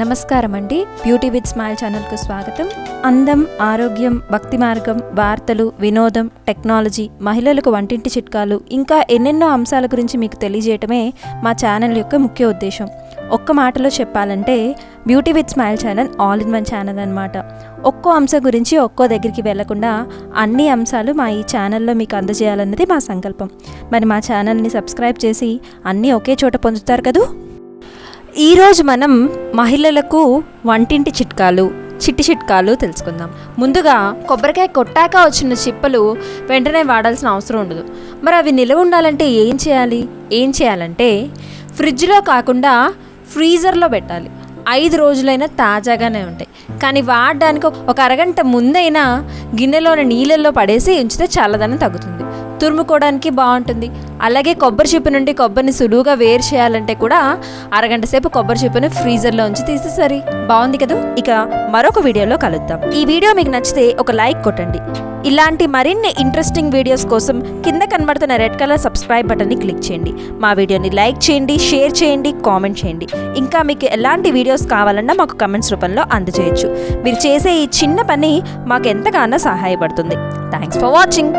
నమస్కారం అండి beauty with smile ఛానల్కు స్వాగతం. అందం ఆరోగ్యం భక్తి మార్గం వార్తలు వినోదం టెక్నాలజీ మహిళలకు వంటింటి చిట్కాలు ఇంకా ఎన్నెన్నో అంశాల గురించి మీకు తెలియజేయటమే మా ఛానల్ యొక్క ముఖ్య ఉద్దేశం. ఒక్క మాటలో చెప్పాలంటే beauty with smile channel all in one channel అనమాట ఒక్కో అంశం గురించి ఒక్కో దగ్గరికి వెళ్ళకుండా అన్ని అంశాలు మా ఈ ఛానల్లో మీకు అందజేయాలన్నది మా సంకల్పం. మరి మా ఛానల్ని సబ్స్క్రైబ్ చేసి అన్నీ ఒకే చోట పొందుతారు కదూ? ఈరోజు మనం మహిళలకు వంటింటి చిట్కాలు చిట్టి చిట్కాలు తెలుసుకుందాం. ముందుగా కొబ్బరికాయ కొట్టాక వచ్చిన చిప్పలు వెంటనే వాడాల్సిన అవసరం ఉండదు. మరి అవి నిలవ ఉండాలంటే ఏం చేయాలి? ఏం చేయాలంటే ఫ్రిడ్జ్లో కాకుండా ఫ్రీజర్లో పెట్టాలి. ఐదు రోజులైనా తాజాగానే ఉంటాయి. కానీ వాడడానికి ఒక అరగంట ముందైనా గిన్నెలోని నీళ్ళల్లో పడేసి ఉంచితే చల్లదనం తగ్గుతుంది. తురుముకోవడానికి బాగుంటుంది. అలాగే కొబ్బరి చిప్ప నుండి కొబ్బరిని సులువుగా వేరు చేయాలంటే కూడా అరగంట సేపు కొబ్బరి చిప్పని ఫ్రీజర్లో ఉంచి తీసేసరి బాగుంది కదా? ఇక మరొక వీడియోలో కలుద్దాం. ఈ వీడియో మీకు నచ్చితే ఒక లైక్ కొట్టండి. ఇలాంటి మరిన్ని ఇంట్రెస్టింగ్ వీడియోస్ కోసం కింద కనబడుతున్న రెడ్ కలర్ సబ్స్క్రైబ్ బటన్ని క్లిక్ చేయండి. మా వీడియోని లైక్ చేయండి షేర్ చేయండి కామెంట్ చేయండి. ఇంకా మీకు ఎలాంటి వీడియోస్ కావాలన్నా మాకు కమెంట్స్ రూపంలో అందజేయచ్చు. మీరు చేసే ఈ చిన్న పని మాకు ఎంతగానో సహాయపడుతుంది. Thanks for watching.